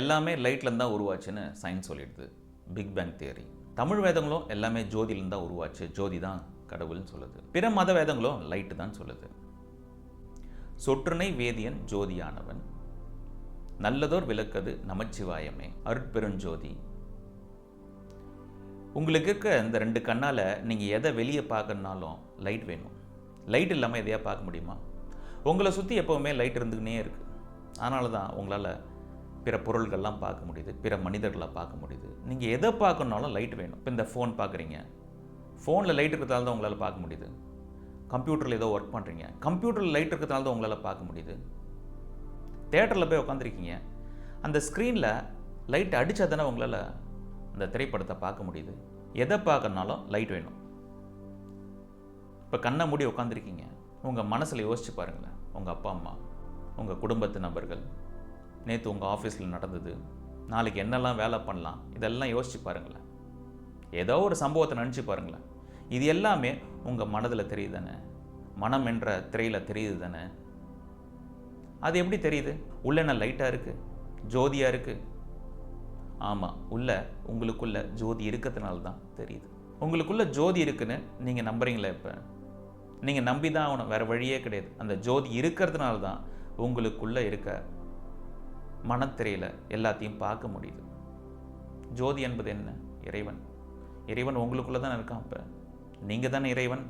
எல்லாமே லைட்லேருந்து தான் உருவாச்சுன்னு science சொல்லிடுது. Big bang theory. Tamil வேதங்களும் எல்லாமே ஜோதியிலேருந்து தான் உருவாச்சு. ஜோதி தான் கடவுள்னு சொல்லுது. பிற மத வேதங்களும் லைட்டு தான் சொல்லுது. சொற்றுனை வேதியன் ஜோதியானவன். நல்லதோர் விளக்கது நமச்சிவாயமே. அருட்பெருஞ்சோதி. உங்களுக்கு இருக்க இந்த ரெண்டு கண்ணால் நீங்கள் எதை வெளியே பார்க்கணுனாலும் லைட் வேணும். லைட் இல்லாமல் எதையா பார்க்க முடியுமா? உங்களை சுற்றி எப்போவுமே லைட் இருந்துக்கினே இருக்குது அதனால தான் உங்களால் பிற பொருள்கள்லாம் பார்க்க முடியுது பிற மனிதர்களை பார்க்க முடியுது. நீங்கள் எதை பார்க்கணுனாலும் லைட் வேணும். இப்போ இந்த ஃபோன் பார்க்குறீங்க. ஃபோனில் லைட் இருக்கிறதால தான் உங்களால் பார்க்க முடியுது. கம்ப்யூட்டரில் ஏதோ ஒர்க் பண்ணுறீங்க கம்ப்யூட்டரில் லைட் இருக்கிறதால தான் உங்களால் பார்க்க முடியுது. தேட்டரில் போய் உட்காந்துருக்கீங்க அந்த ஸ்க்ரீனில் லைட் அடித்தா தானே உங்களால் அந்த திரைப்படத்தை பார்க்க முடியுது. எதை பார்க்கறனாலும் லைட் வேணும். இப்போ கண்ணை மூடி உட்காந்துருக்கீங்க உங்கள் மனசில் யோசிச்சு பாருங்களேன். உங்கள் அப்பா அம்மா உங்கள் குடும்பத்து நபர்கள் நேற்று உங்கள் ஆஃபீஸில் நடந்தது. நாளைக்கு என்னெல்லாம் வேலை பண்ணலாம்? இதெல்லாம் யோசிச்சு பாருங்களேன். ஏதோ ஒரு சம்பவத்தை நினச்சி பாருங்களேன். இது எல்லாமே உங்கள் மனதில் தெரியுது தானே மனம் என்ற திரையில் தெரியுது தானே? அது எப்படி தெரியுது? உள்ள என்ன லைட்டாக இருக்குது ஜோதியாக இருக்குது ஆமாம் உள்ள உங்களுக்குள்ள ஜோதி இருக்கிறதுனால தான் தெரியுது. உங்களுக்குள்ள ஜோதி இருக்குன்னு நீங்கள் நம்புறீங்களா இப்போ? நீங்கள் நம்பி தான் ஆகணும். வேறு வழியே கிடையாது. அந்த ஜோதி இருக்கிறதுனால தான் உங்களுக்குள்ளே இருக்க மனத்திரையில் எல்லாத்தையும் பார்க்க முடியுது. ஜோதி என்பது என்ன? இறைவன். இறைவன் உங்களுக்குள்ளே தானே இருக்கான் இப்போ நீங்கள் தானே இறைவன்?